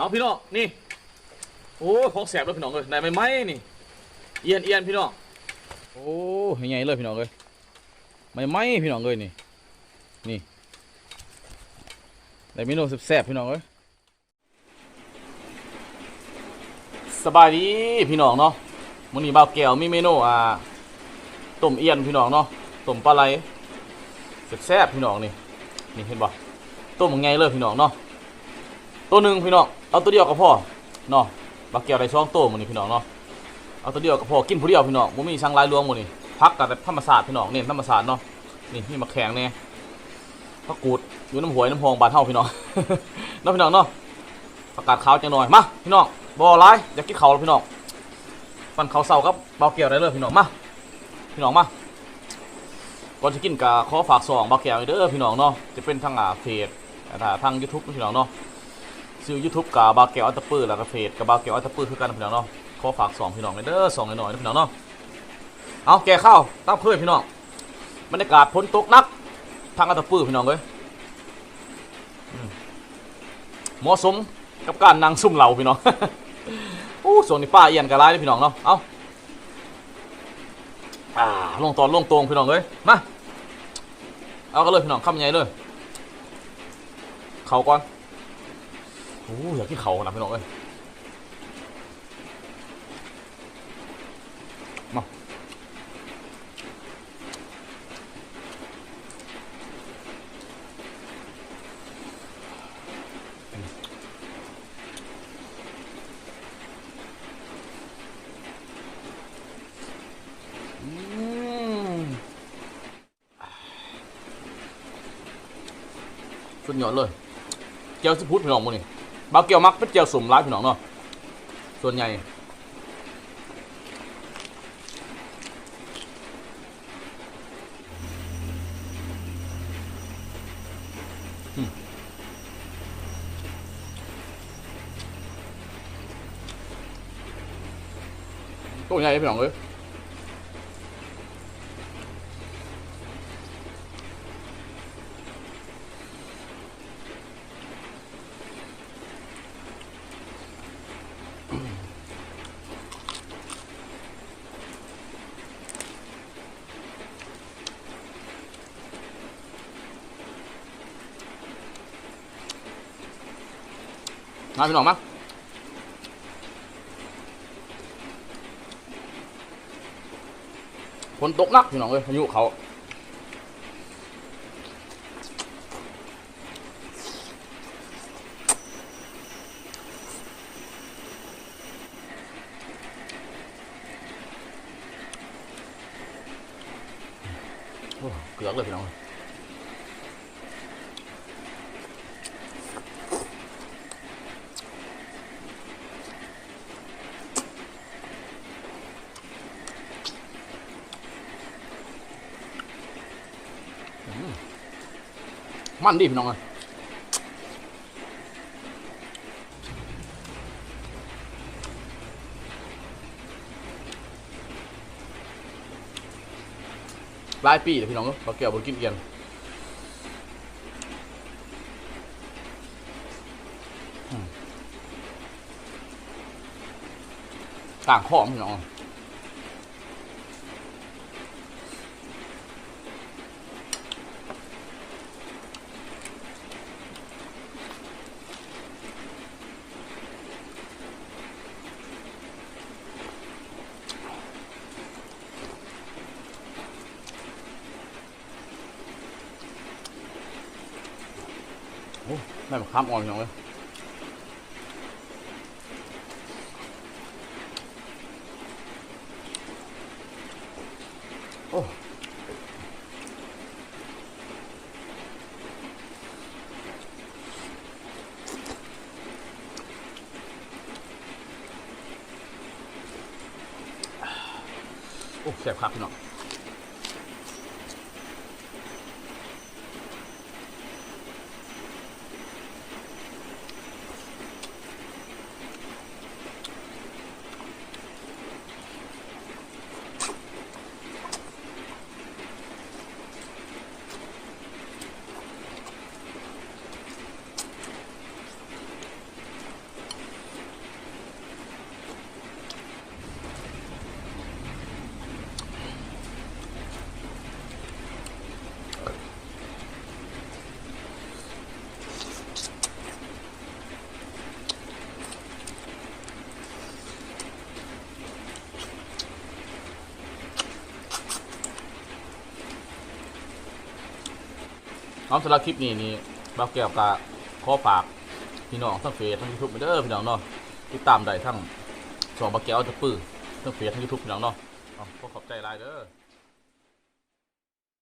เอาพี่น้องนี่ โอ้ของแสบเลยพี่น้องเลยได้ไหมไหมนี่ เอียนเอียนพี่น้อง โอ้ยใหญ่เลยพี่น้องเลยไม่ไหมพี่น้องเลยนี่ นี่ได้เมนูแซ่บๆพี่น้องเลยสบายดีพี่น้องเนาะมื้อนี้บ่าวแก้วมีเมนูอ่าต้มเอียนพี่น้องเนาะต้มปลาไหลแซ่บๆพี่น้องนี่นี่เห็นบ่ต้มไงเลยพี่น้องเนาะตัวหนึ่งพี่น้อง เอาตัวเดียวก็พอเนาะบักเกียวได้ช่องโตหมันนี่พี่น้องเนาะเอาตัวเดียวก็พอกินผู้เดียวพี่น้องบ่มีช่างลายลวงหมดนี่พักกับแบบธรรมศาสตร์พี่น้องเน้นธรรมศาสตร์เนาะนี่มีมะแขงเนี่ยผักกูดอยู่น้ำหวยน้ำหองบานเฮาพี่น้องเนาะพี่น้องเนาะประกาศขาวจังหน่อยมาพี่น้องบ่ร้ายอยากกินข้าแล้วพี่น้องปันเข้าวเสาครับเบาเกี่ยวได้เลยพี่น้องมาพี่น้องมาก่อนจะกินกับขอฝากซองเบาแก้วไว้เด้อพี่น้องเนาะจะเป็นทางอ่าเพจอ่าทาง YouTube พี่น้องเนาะ ซื้อยูทูบกับบาเกลอัตเปอร์แล้วก็เฟซกับบาเกลอัตเปอร์คือกันนะพี่น้องเนาะขอฝากสองพี่น้องเลยเด้อสองหน่อยๆนะพี่น้องเนาะเอาแก่ข้าวตั้งเพื่อนพี่น้องบรรยากาศพ้นตกนักทางอัตเปอร์พี่น้องเลยมเหมาะสมกับการนั่งซุ่มเหล่าพี่น้องโอ้ส่วนนี้ป้าเอียนกระไรเลยพี่น้องเนาะเอาอ่าลงตอนลงตรงพี่น้องเลยมาเอากันเลยพี่น้องคำใหญ่เลย เข่าก่อน อ้อยากกินเขาหนะพี่น้องเอ้ยมาสุดยอดเลยเจียวสิพุทธพี่น้องมึงนี่ บาเกียวมักเป็นเจียวสุ่มร้ายพี่น้องเนาะส่วนใหญ่ตัวใหญ่พี่น้องเอ้ย มาพี่น้องมาฝนตกหนักพี่น้องเอ้ยพายุเขาโอ้เกลือกเลยพี่น้อง มันดิพี่น้องเอ้ยหลายปีเลยพี่น้องเอ้ยเขาแก้วบนกินเอียนต่างข้อมพี่น้อง ได้มาข้ามอ่อนพี่น้องเลยโอ้โอ้แซ่บครับพี่น้อง น้องสำหรับคลิปนี้นี่บ่าแก้วกับข้อฝากพี่น้องทั้งเฟซทั้งยูทูบเด้อพี่น้องเนาะติดตามได้ทั้งสองบ่าแก้วจะปื้อทั้งเฟซทั้งยูทูบพี่น้องเนาะขอขอบใจหลายเด้อ